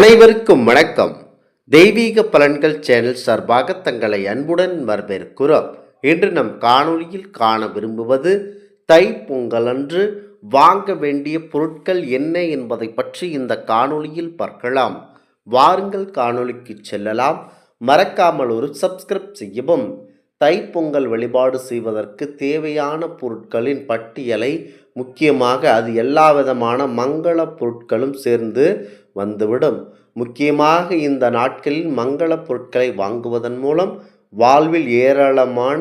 அனைவருக்கும் வணக்கம். தெய்வீக பலன்கள் சேனல் சார்பாக தங்களை அன்புடன் வரவேற்கிறோம். இன்று நம் காணொளியில் காண விரும்புவது தை பொங்கல் அன்று வாங்க வேண்டிய பொருட்கள் என்ன என்பதை பற்றி இந்த காணொளியில் பார்க்கலாம். வாருங்கள் காணொளிக்கு செல்லலாம். மறக்காமல் ஒரு சப்ஸ்கிரைப் செய்யவும். தைப்பொங்கல் வழிபாடு செய்வதற்கு தேவையான பொருட்களின் பட்டியலை முக்கியமாக அது எல்லா விதமான மங்கள பொருட்களும் சேர்ந்து வந்துவிடும். முக்கியமாக இந்த நாட்களில் மங்கள பொருட்களை வாங்குவதன் மூலம் வாழ்வில் ஏராளமான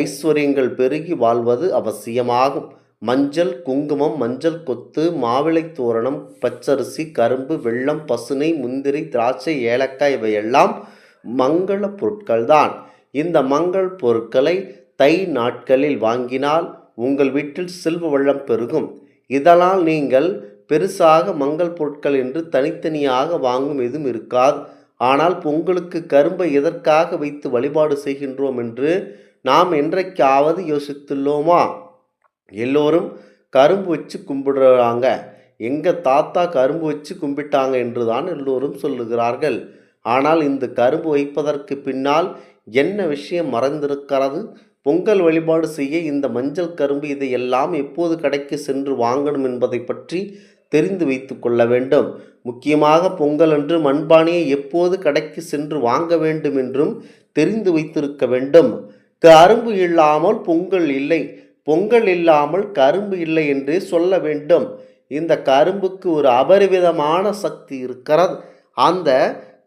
ஐஸ்வர்யங்கள் பெருகி வாழ்வது அவசியமாகும். மஞ்சள் குங்குமம் மஞ்சள் கொத்து மாவிளை தோரணம் பச்சரிசி கரும்பு வெள்ளம் பசுனை முந்திரி திராட்சை ஏலக்காய் இவையெல்லாம் மங்கள பொருட்கள்தான். இந்த மங்கள் பொருட்களை தை நாட்களில் வாங்கினால் உங்கள் வீட்டில் செல்வ வள்ளம் பெருகும். இதனால் நீங்கள் பெருசாக மங்கள் பொருட்கள் என்று தனித்தனியாக வாங்கும் எதுவும் இருக்காது. ஆனால் பொங்கலுக்கு கரும்பை எதற்காக வைத்து வழிபாடு செய்கின்றோம் என்று நாம் என்றைக்காவது யோசித்துள்ளோமா? எல்லோரும் கரும்பு வச்சு கும்பிடுறாங்க. எங்கள் தாத்தா கரும்பு வச்சு கும்பிட்டாங்க என்று தான் எல்லோரும் சொல்லுகிறார்கள். ஆனால் இந்த கரும்பு வைப்பதற்கு பின்னால் என்ன விஷயம் மறைந்திருக்கிறது? பொங்கல் வழிபாடு செய்ய இந்த மஞ்சள் கரும்பு இதையெல்லாம் எப்போது கடைக்கு சென்று வாங்கணும் என்பதை பற்றி தெரிந்து வைத்து கொள்ள வேண்டும். முக்கியமாக பொங்கல் அன்று மண்பானையை எப்போது கடைக்கு சென்று வாங்க வேண்டும் என்றும் தெரிந்து வைத்திருக்க வேண்டும். கரும்பு இல்லாமல் பொங்கல் இல்லை. பொங்கல் இல்லாமல் கரும்பு இல்லை என்றே சொல்ல வேண்டும். இந்த கரும்புக்கு ஒரு அபரிவிதமான சக்தி இருக்கிறது. அந்த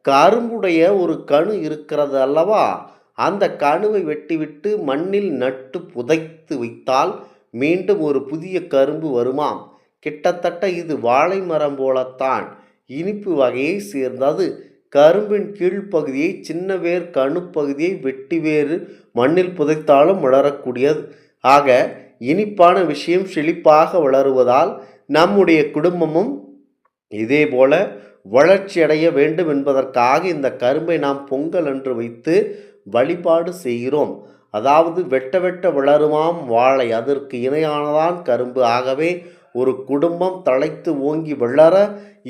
கரும்புடைய ஒரு கணு இருக்கிறது அல்லவா? அந்த கணுவை வெட்டிவிட்டு மண்ணில் நட்டு புதைத்து வைத்தால் மீண்டும் ஒரு புதிய கரும்பு வருமாம். கிட்டத்தட்ட இது வாழை மரம் போலத்தான். இனிப்பு வகையை சேர்ந்தது கரும்பின் கீழ்ப்பகுதியை சின்ன வேர் கணுப்பகுதியை வெட்டி வேறு மண்ணில் புதைத்தாலும் வளரக்கூடியது. ஆக இனிப்பான விஷயம் செழிப்பாக வளருவதால் நம்முடைய குடும்பமும் இதே போல வளர்ச்சியடைய வேண்டும் என்பதற்காக இந்த கரும்பை நாம் பொங்கல் என்று வைத்து வழிபாடு செய்கிறோம். அதாவது வெட்ட வெட்ட வளருமாம் வாழை. அதற்கு இணையானதான் கரும்பு. ஆகவே ஒரு குடும்பம் தழைத்து ஓங்கி வளர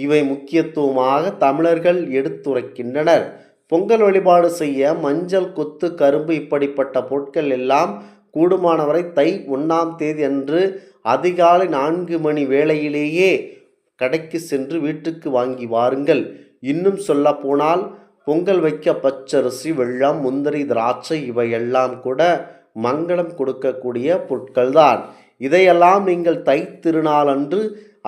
இவை முக்கியத்துவமாக தமிழர்கள் எடுத்துரைக்கின்றனர். பொங்கல் வழிபாடு செய்ய மஞ்சள் கொத்து கரும்பு இப்படிப்பட்ட பொருட்கள் எல்லாம் கூடுமானவரை தை ஒன்றாம் தேதி அன்று அதிகாலை நான்கு மணி வேளையிலேயே கடைக்கு சென்று வீட்டுக்கு வாங்கி வாருங்கள். இன்னும் சொல்ல போனால் பொங்கல் வைக்க பச்சரிசி வெள்ளம் முந்திரி திராட்சை இவையெல்லாம் கூட மங்களம் கொடுக்கக்கூடிய பொருட்கள்தான். இதையெல்லாம் நீங்கள் தைத்திருநாள் அன்று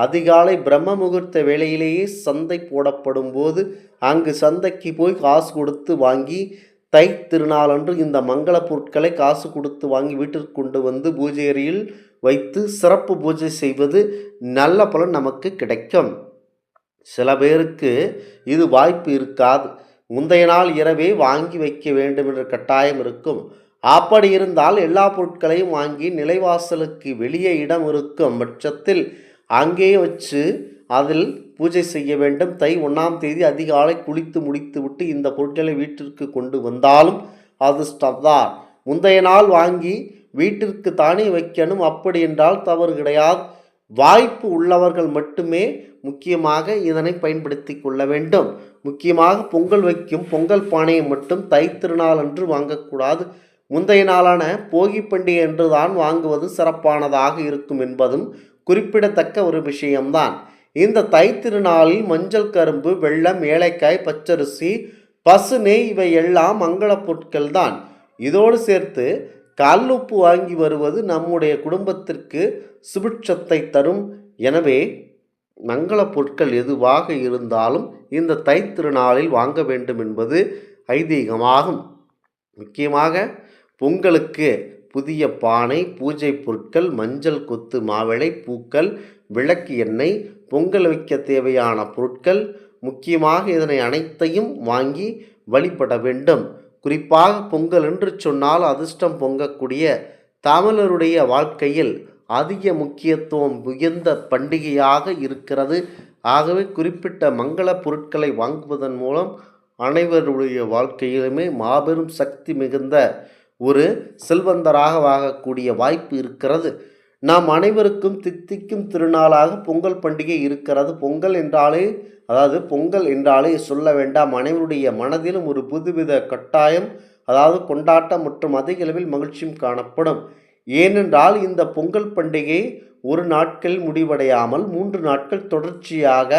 அதிகாலை பிரம்ம முகூர்த்த வேளையிலேயே சந்தை போடப்படும் போது அங்கு சந்தைக்கு போய் காசு கொடுத்து வாங்கி தை திருநாளன்று இந்த மங்கள பொருட்களை காசு கொடுத்து வாங்கி வீட்டிற்கு கொண்டு வந்து பூஜை அறையில் வைத்து சிறப்பு பூஜை செய்வது நல்ல பலன் நமக்கு கிடைக்கும். சில பேருக்கு இது வாய்ப்பு இருக்காது. முந்தைய நாள் இரவே வாங்கி வைக்க வேண்டும் என்ற கட்டாயம் இருக்கும். அப்படி இருந்தால் எல்லா பொருட்களையும் வாங்கி நிலைவாசலுக்கு வெளியே இடம் இருக்கும் பட்சத்தில் அங்கேயே வச்சு அதில் பூஜை செய்ய வேண்டும். தை ஒன்றாம் தேதி அதிகாலை குளித்து முடித்து விட்டு இந்த பொருட்களை வீட்டிற்கு கொண்டு வந்தாலும் அது ஸ்டப்தான் முந்தைய நாள் வாங்கி வீட்டிற்கு தானே வைக்கணும். அப்படி என்றால் தவறு கிடையாது. வாய்ப்பு உள்ளவர்கள் மட்டுமே முக்கியமாக இதனை பயன்படுத்தி கொள்ள வேண்டும். முக்கியமாக பொங்கல் வைக்கும் பொங்கல் பானையை மட்டும் தை திருநாள் அன்று வாங்கக்கூடாது. முந்தைய நாளான போகி பண்டிகை என்று தான் வாங்குவது சிறப்பானதாக இருக்கும் என்பதும் குறிப்பிடத்தக்க ஒரு விஷயம்தான். இந்த தை திருநாளில் மஞ்சள் கரும்பு வெள்ளம் ஏலைக்காய் பச்சரிசி பசு நெய் இவை எல்லாம் மங்கள பொருட்கள் தான் இதோடு சேர்த்து கல்லுப்பு வாங்கி வருவது நம்முடைய குடும்பத்திற்கு சுபிட்சத்தை தரும். எனவே மங்கள பொருட்கள் எதுவாக இருந்தாலும் இந்த தை திருநாளில் வாங்க வேண்டும் என்பது ஐதீகமாகும். முக்கியமாக பொங்கலுக்கு புதிய பானை பூஜை பொருட்கள் மஞ்சள் கொத்து மாவிளை பூக்கள் விளக்கு எண்ணெய் பொங்கல் வைக்க தேவையான பொருட்கள் முக்கியமாக இதனை அனைத்தையும் வாங்கி வழிபட வேண்டும். குறிப்பாக பொங்கல் என்று சொன்னால் அதிர்ஷ்டம் பொங்கக்கூடிய தமிழருடைய வாழ்க்கையில் அதிக முக்கியத்துவம் மிகுந்த பண்டிகையாக இருக்கிறது. ஆகவே குறிப்பிட்ட மங்கள பொருட்களை வாங்குவதன் மூலம் அனைவருடைய வாழ்க்கையிலுமே மாபெரும் சக்தி மிகுந்த ஒரு செல்வந்தராக வாகக்கூடிய வாய்ப்பு இருக்கிறது. நாம் அனைவருக்கும் தித்திக்கும் திருநாளாக பொங்கல் பண்டிகை இருக்கிறது. பொங்கல் என்றாலே அதாவது பொங்கல் என்றாலே சொல்ல வேண்டாம். அனைவருடைய மனதிலும் ஒரு புதுவித கட்டாயம் அதாவது கொண்டாட்டம் மற்றும் அதிக அளவில் மகிழ்ச்சியும் காணப்படும். ஏனென்றால் இந்த பொங்கல் பண்டிகை ஒரு நாட்கள் முடிவடையாமல் மூன்று நாட்கள் தொடர்ச்சியாக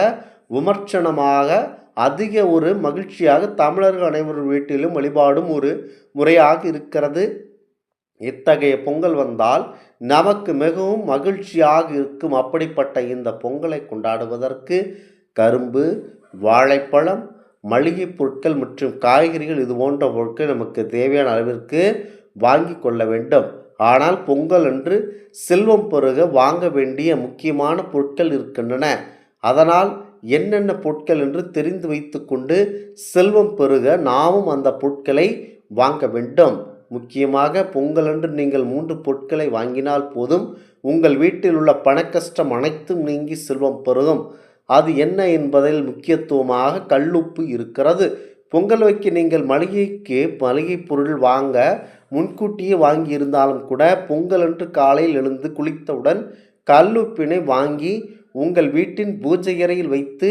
விமர்சனமாக அதிக ஒரு மகிழ்ச்சியாக தமிழர்கள் அனைவரும் வீட்டிலும் வழிபாடும் ஒரு முறையாக இருக்கிறது. இத்தகைய பொங்கல் வந்தால் நமக்கு மிகவும் மகிழ்ச்சியாக இருக்கும் அப்படிப்பட்ட இந்த பொங்கலை கொண்டாடுவதற்கு கரும்பு வாழைப்பழம் மளிகை பொருட்கள் மற்றும் காய்கறிகள் இது போன்ற பொருட்கள் நமக்கு தேவையான அளவிற்கு வாங்கி கொள்ள வேண்டும். ஆனால் பொங்கல் அன்று செல்வம் பெருக வாங்க வேண்டிய முக்கியமான பொருட்கள் இருக்கின்றன. அதனால் என்னென்ன பொருட்கள் என்று தெரிந்து வைத்துக்கொண்டு செல்வம் பெருக நாமும் அந்த பொருட்களை வாங்க வேண்டும். முக்கியமாக பொங்கல் அன்று நீங்கள் மூன்று பொருட்களை வாங்கினால் போதும். உங்கள் வீட்டில் உள்ள பணக்கஷ்டம் அனைத்தும் நீங்கி செல்வம் பெருகும் அது என்ன என்பதில் முக்கியத்துவமாக கல்லுப்பு இருக்கிறது. பொங்கல் வைக்க நீங்கள் மளிகைக்கு மளிகை பொருள் வாங்க முன்கூட்டியே வாங்கியிருந்தாலும் கூட பொங்கல் அன்று காலையில் எழுந்து குளித்தவுடன் கல்லுப்பினை வாங்கி உங்கள் வீட்டின் பூஜை அறையில் வைத்து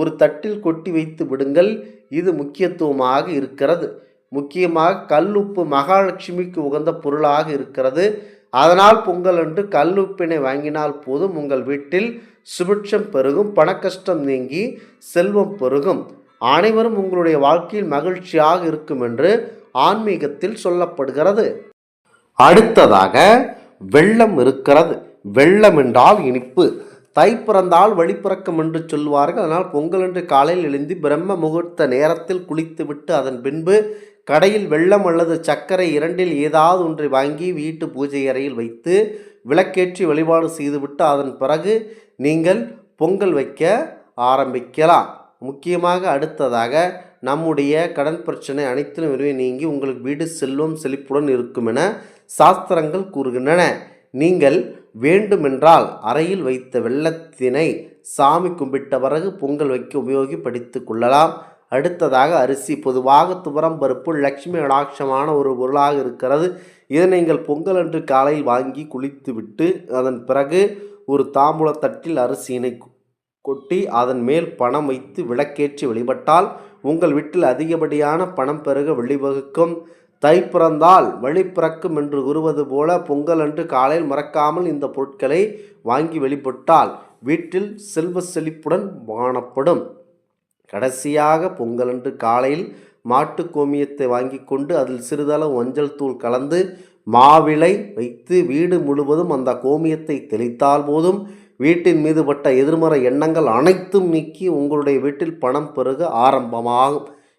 ஒரு தட்டில் கொட்டி வைத்து விடுங்கள். இது முக்கியத்துவமாக இருக்கிறது. முக்கியமாக கல்லுப்பு மகாலட்சுமிக்கு உகந்த பொருளாக இருக்கிறது. அதனால் பொங்கல் அன்று கல்லுப்பினை வாங்கினால் போதும். உங்கள் வீட்டில் சுபிட்சம் பெருகும் பணக்கஷ்டம் நீங்கி செல்வம் பெருகும். அனைவரும் உங்களுடைய வாழ்க்கையில் மகிழ்ச்சியாக இருக்கும் என்று ஆன்மீகத்தில் சொல்லப்படுகிறது. அடுத்ததாக வெள்ளம் இருக்கிறது. வெள்ளம் என்றால் இனிப்பு. தை பிறந்தால் வழி என்று சொல்வார்கள் அதனால் பொங்கல் என்று காலையில் எழுந்து பிரம்ம முகூர்த்த நேரத்தில் குளித்துவிட்டு அதன் பின்பு கடையில் வெள்ளம் அல்லது சர்க்கரை இரண்டில் ஏதாவது ஒன்றை வாங்கி வீட்டு பூஜை அறையில் வைத்து விளக்கேற்றி வழிபாடு செய்துவிட்டு அதன் பிறகு நீங்கள் பொங்கல் வைக்க ஆரம்பிக்கலாம். முக்கியமாக அடுத்ததாக நம்முடைய கடன் பிரச்சனை அனைத்திலும் விரும்பி நீங்கி உங்களுக்கு வீடு செல்வம் செழிப்புடன் இருக்கும் என சாஸ்திரங்கள் கூறுகின்றன. நீங்கள் வேண்டுமென்றால் அறையில் வைத்த வெள்ளத்தினை சாமி கும்பிட்ட பிறகு பொங்கல் வைக்க உபயோகிப்படுத்தி கொள்ளலாம். அடுத்ததாக அரிசி பொதுவாக துவரம் பருப்பு லட்சுமி கடாட்சமான ஒரு பொருளாக இருக்கிறது. இதை நீங்கள் பொங்கல் அன்று காலையில் வாங்கி குளித்துவிட்டு அதன் பிறகு ஒரு தாம்பூலத்தட்டில் அரிசியினை கொட்டி அதன் மேல் பணம் வைத்து விளக்கேற்றி வழிபட்டால் உங்கள் வீட்டில் அதிகப்படியான பணம் பெருக வழிவகுக்கும். தை பிறந்தால் வழி பிறக்கும் என்று கூறுவது போல பொங்கல் அன்று காலையில் மறக்காமல் இந்த பொருட்களை வாங்கி வெளிப்பட்டால் வீட்டில் செல்வ செழிப்புடன் காணப்படும் கடைசியாக பொங்கல் அன்று காலையில் மாட்டு கோமியத்தை வாங்கி கொண்டு அதில் சிறிதளவு மஞ்சள் தூள் கலந்து மாவிளை வைத்து வீடு முழுவதும் அந்த கோமியத்தை தெளித்தால் போதும். வீட்டின் மீது பட்ட எதிர்மறை எண்ணங்கள் அனைத்தும் நீக்கி உங்களுடைய வீட்டில் பணம் பெருக ஆரம்பமாகும்.